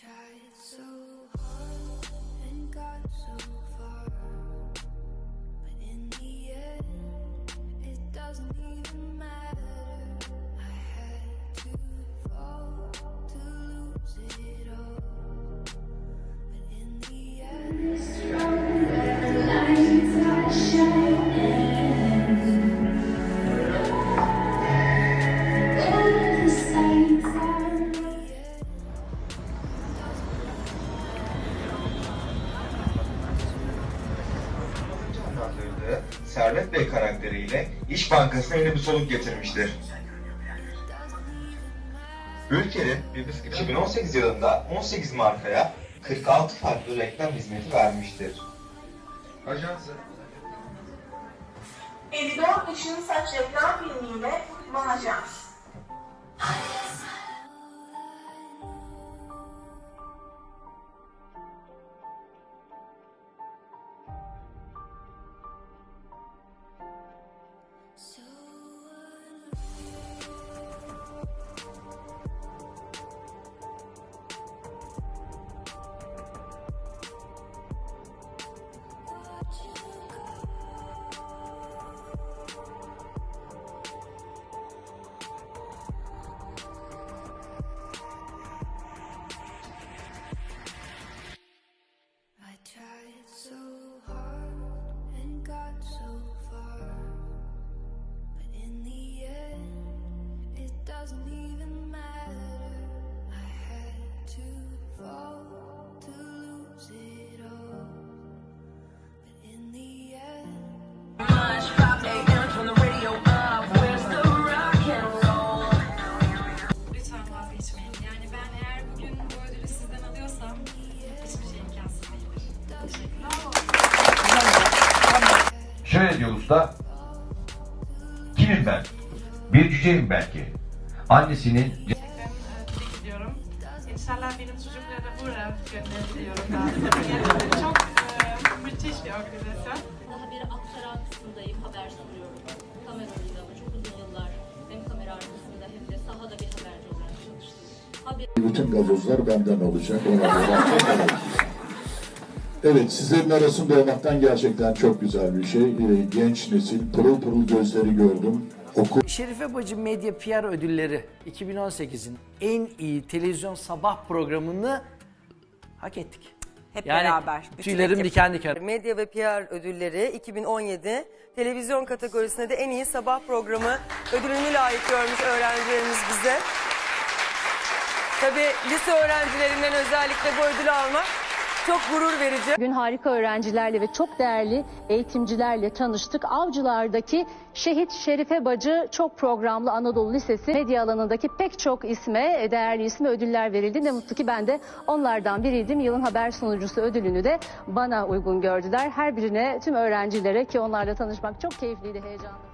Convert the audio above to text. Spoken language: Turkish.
tried so hard and got so far But in the end, it doesn't Bankası'na yeni bir soluk getirmiştir. Ülker'in 2018 yılında 18 markaya 46 farklı reklam hizmeti vermiştir. Ajansı 54 Işın Saç reklam filmiyle Mahajans. I got so Şöyle diyor usta. Kimim ben? Bir cüceyim belki. Annesinin gidiyorum. İnşallah benim çocukları da buraya gönderiliyorum ben. Çok e, müthiş bir organizasyon. Daha bir aktaran kısmındayım, haber sunuyorum. Kamera önünde ama çok uzun yıllar hem kamera arkasında hem de sahada bir haberci olarak çalıştım. Haber Bütün gazozlar benden olacak. Ona göre. Evet, sizlerin arasında olmaktan gerçekten çok güzel bir şey. Ee, Genç nesil, pırıl pırıl gözleri gördüm. Oku Şerife Bacı Medya PR Ödülleri 2018'in en iyi televizyon sabah programını hak ettik. Hep Yani beraber. tüylerim diken diken. Medya ve PR ödülleri 2017 televizyon kategorisinde de en iyi sabah programı ödülünü layık görmüş öğrencilerimiz bize. Tabii lise öğrencilerinden özellikle bu ödülü almak çok gurur verici. Bugün harika öğrencilerle ve çok değerli eğitimcilerle tanıştık. Avcılar'daki Şehit Şerife Bacı çok programlı Anadolu Lisesi medya alanındaki pek çok isme, değerli isme ödüller verildi. Ne mutlu ki ben de onlardan biriydim. Yılın haber sunucusu ödülünü de bana uygun gördüler. Her birine tüm öğrencilere ki onlarla tanışmak çok keyifliydi, heyecanlı.